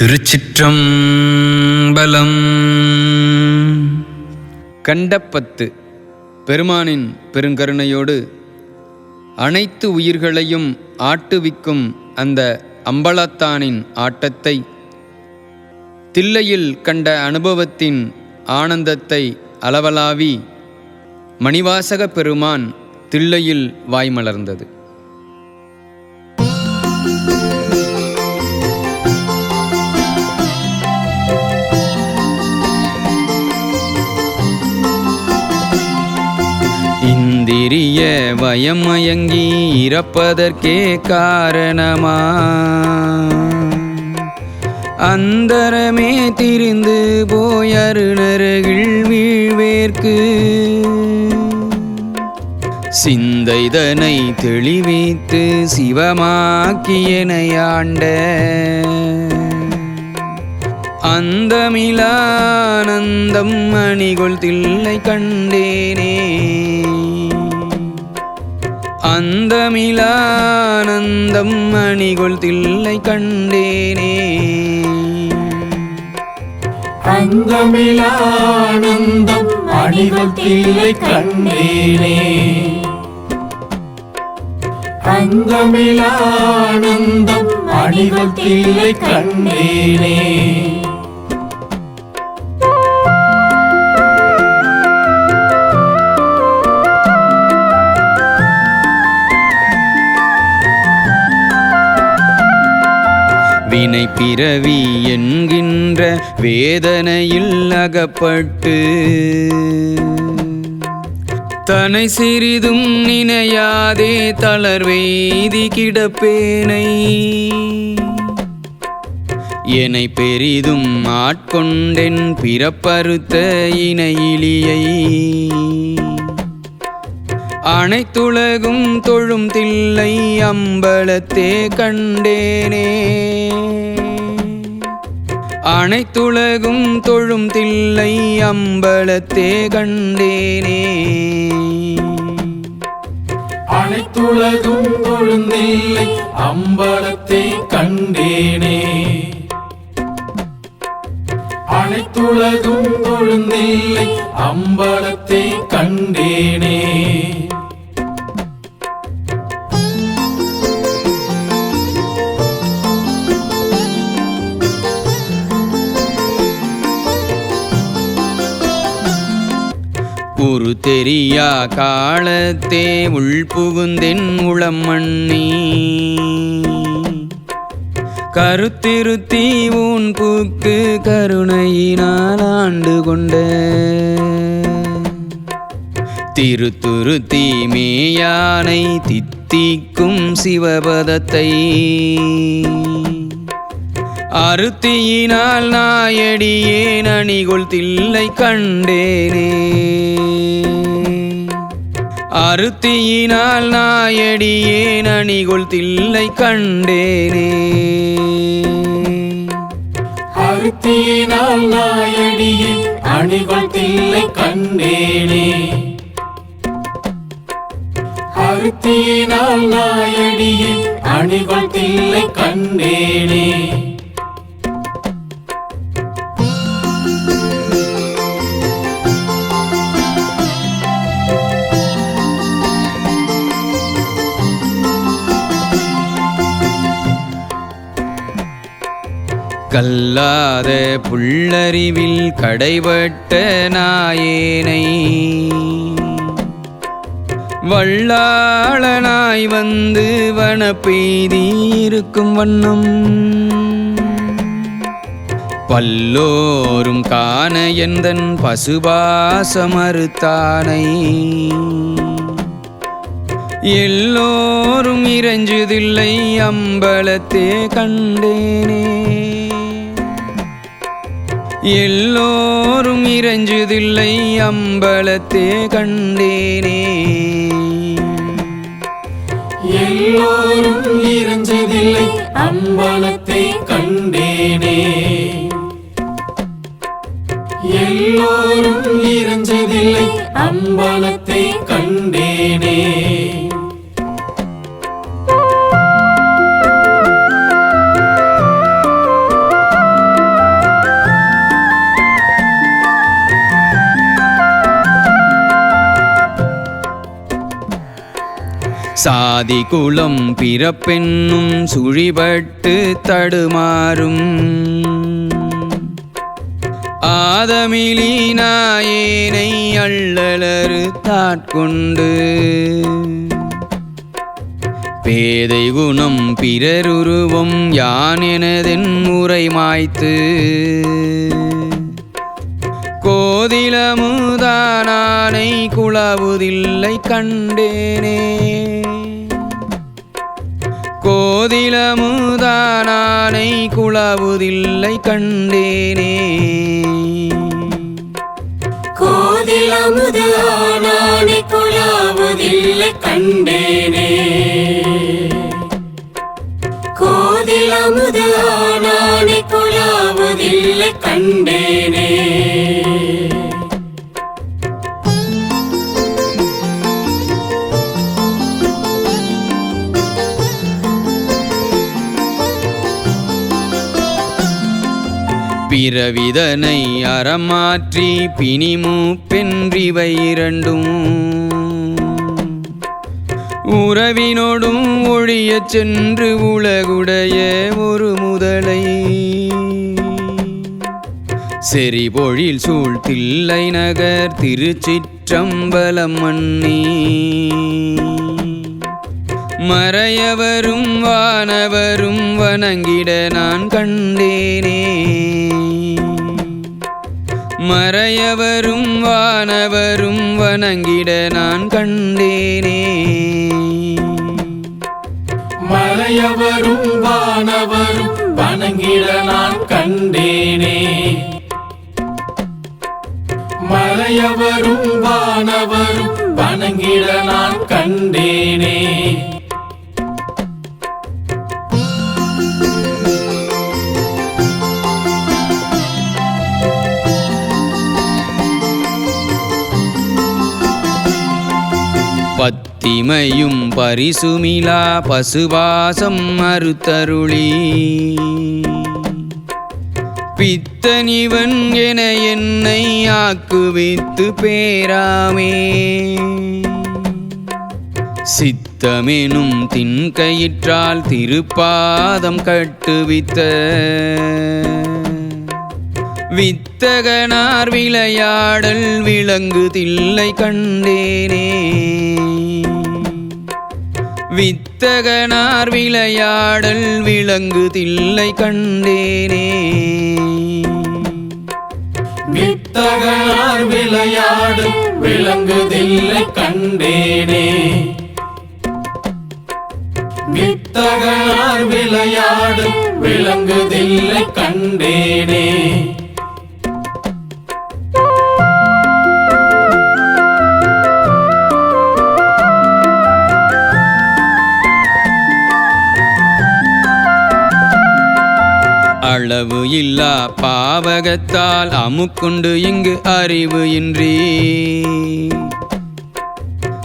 திருச்சிற்றம்பலம். கண்டப்பத்து பெருமானின் பெருங்கருணையோடு அனைத்து உயிர்களையும் ஆட்டுவிக்கும் அந்த அம்பலத்தானின் ஆட்டத்தை தில்லையில் கண்ட அனுபவத்தின் ஆனந்தத்தை அளவலாவி மணிவாசக பெருமான் தில்லையில் வாய்மலர்ந்தது. இந்திரிய வயமயங்கி இறப்பதற்கே காரணமா? அந்தரமே திரிந்து போய் அருணருகில் வீழ்வேற்கு. சிந்தைதனை தெளிவித்து சிவமாக்கியனையாண்ட. அந்தமிலானந்தம் அணிகொள் தில்லை கண்டேனே. அந்தமிலானந்தம் அணிகொள் தில்லை கண்டேனே. அந்தமிலானந்தம் அணிகொள் தில்லை கண்டேனே. அந்தமிலானந்தம் அணிகொள் தில்லை கண்டேனே. வினை பிறவி என்கின்ற வேதனையில் அகப்பட்டு தனை சிறிதும் நினையாதே தளர்வெய்தி கிடப்பேனை. என்னை பெரிதும் ஆட்கொண்டென் பிறப்பறுத்த இணையிலியை. அனைத்துலகும் தொழும் தில்லை அம்பலத்தே கண்டேனே. அனைத்துலகும் தொழும் தில்லை அம்பலத்தே கண்டேனே. அனைத்துலகும் தொழுந்தில்லை அம்பலத்தை கண்டேனே. அனைத்துலகும் தொழுந்தில்லை அம்பலத்தை கண்டேனே. யா காலத்தே உள்புகுந்தென் உளம் மண்ணி கருத்திருத்தி உன் பூக்கு கருணையினால் ஆண்டு கொண்ட. திருத்துருத்தி மேயானை தித்திக்கும் சிவபதத்தை. அருத்தியினால் நாயடியேன் அணிகொள் தில்லை கண்டேனே. அருத்தியினால் நாயடியேன் அணிகொள் தில்லை கண்டேனே. அருத்தியினால் நாயடியேன் அணிகள் தில்லை கண்டேனே. அருத்தியினால் நாயடியேன் அணிகள் தில்லை கண்டேனே. கல்லாத புள்ளறிவில் கடைபட்ட நாயேனை. வள்ளாளனாய் வந்து வனப்பெய்தி இருக்கும் வண்ணம். பல்லோரும் காண எந்தன் பசுபாச மறுத்தானை. எல்லோரும் இறைஞ்சதில்லை அம்பலத்தே கண்டேனே. எல்லோரும் இறைஞ்சதில்லை அம்பலத்தே கண்டேனே. எல்லோரும் இறைஞ்சதில்லை அம்பலத்தை கண்டேனே. எல்லோரும் இறைஞ்சதில்லை அம்பலத்தை கண்டேனே. சாதி குலம் பிறப்பென்னும் சுழிபட்டு தடுமாறும். ஆதமிலி அள்ளலரு தாட்கொண்டு. பேதை குணம் பிறருருவம் யான் எனதென் முறை மாய்த்து கோதிலமுதானானை குழாவுதில்லை கண்டேனே. கோதிலமுதானானை குளவுதில்லை கண்டேனே. கோதிலமுது ஆனானை கண்டேனே. கோதிலமுது ஆனானை கண்டேனே. பிறவிதனை அறமாற்றி பிணிமூ பென்றிவை இரண்டும். உறவினோடும் ஒழியச் சென்று உலகுடைய ஒரு முதலை. செறிபொழில் சூழ் தில்லை நகர் திருச்சிற்றம்பலம் மன்னி மறையவரும் வானவரும் வணங்கிட நான் கண்டேனே. மறையவரும் வானவரும் வணங்கிட நான் கண்டேனே. மறையவரும் வானவரும் வணங்கிட நான் கண்டேனே. மறையவரும் வானவரும் வணங்கிட நான் கண்டேனே. திமையும் பரிசுமிலா பசுவாசம் மறுத்தருளி பித்தனிவன் என என்னை ஆக்குவித்து பேராமே. சித்தமெனும் தின்கயிற்றால் திருப்பாதம் கட்டுவித்த. வித்தகனார் விளையாடல் விளங்குதில்லை கண்டேனே. வித்தகனார் விளையாடல் விளங்கு தில்லை கண்டேனே. வித்தகனார் விளையாடு விளங்குதில்லை கண்டேனே. வித்தகனார் விளையாடு விளங்குதில்லை கண்டேனே. அளவு இல்லா பாவகத்தால் அமுக்குண்டு இங்கு அறிவு இன்றி.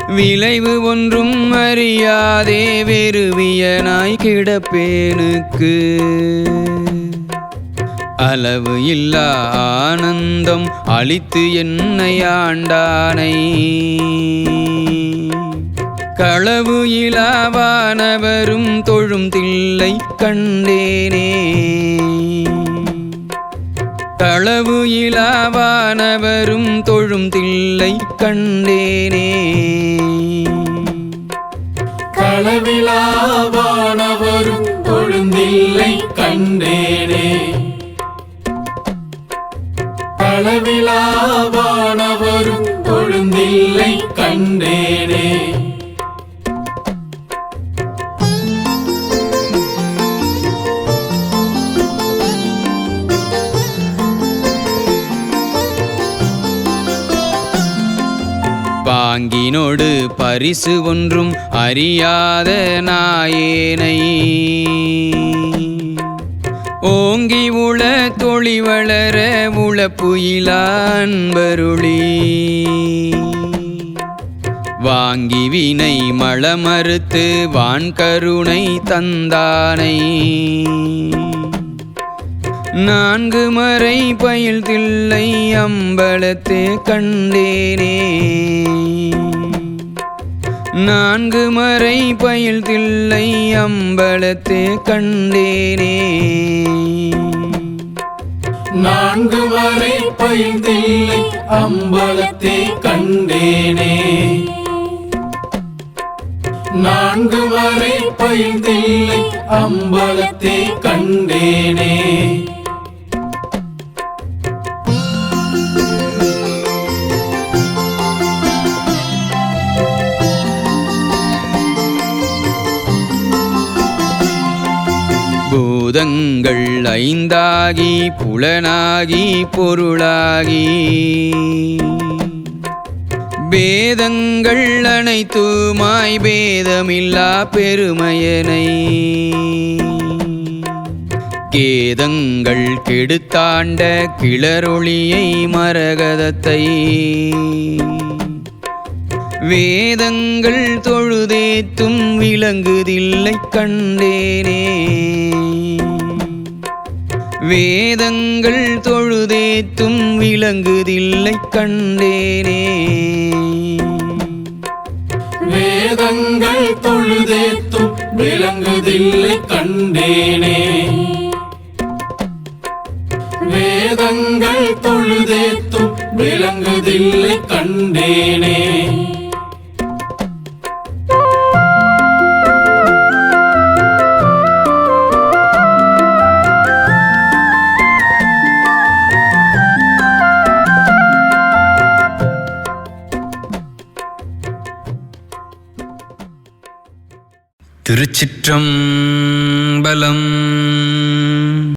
விளைவு ஒன்றும் அறியாதே வெறுவியனாய் கிடப்பேனுக்கு. அளவு இல்லா ஆனந்தம் அளித்து என்னை ஆண்டானை. களவு இலாவானவரும் தொழும் தில்லை கண்டேனே. களவு இலாவானவரும் தொழும் தில்லை கண்டேனே. களவிலாவானவரும் தொழுந்தில்லை கண்டேனே. களவிலாவானவரும் தொழுந்தில்லை கண்டேனே. அறிவினோடு பரிசு ஒன்றும் அறியாத நாயேனை. ஓங்கி உள தொழி வளர உளப்புயிலான்பருளி வாங்கி வினை மளமறுத்து வான்கருணை தந்தானை. நான்கு மறை பயில் தில்லை அம்பலத்து கண்டேனே. நான்கு மறை பயில் தில்லை அம்பலத்தே கண்டேனே. நான்கு மறை பயில் தில்லை அம்பலத்தே கண்டேனே. நான்கு மறை பயில் தில்லை அம்பலத்தே கண்டேனே. ஐந்தாகி புலனாகி பொருளாகி. பேதங்கள் அனைத்துமாய் பேதமில்லா பெருமையனை. கேதங்கள் கெடுத்தாண்ட கிளரொளியை மரகதத்தை. வேதங்கள் தொழுதேத்தும் விளங்குதில்லை கண்டேனே. வேதங்கள் தொழுதேத்தும் விளங்குதில்லை கண்டேனே. வேதங்கள் தொழுதேத்தும் விளங்குதில்லை கண்டேனே. வேதங்கள் தொழுதேத்தும் விளங்குதில்லை கண்டேனே. திருச்சிற்றம்பலம்.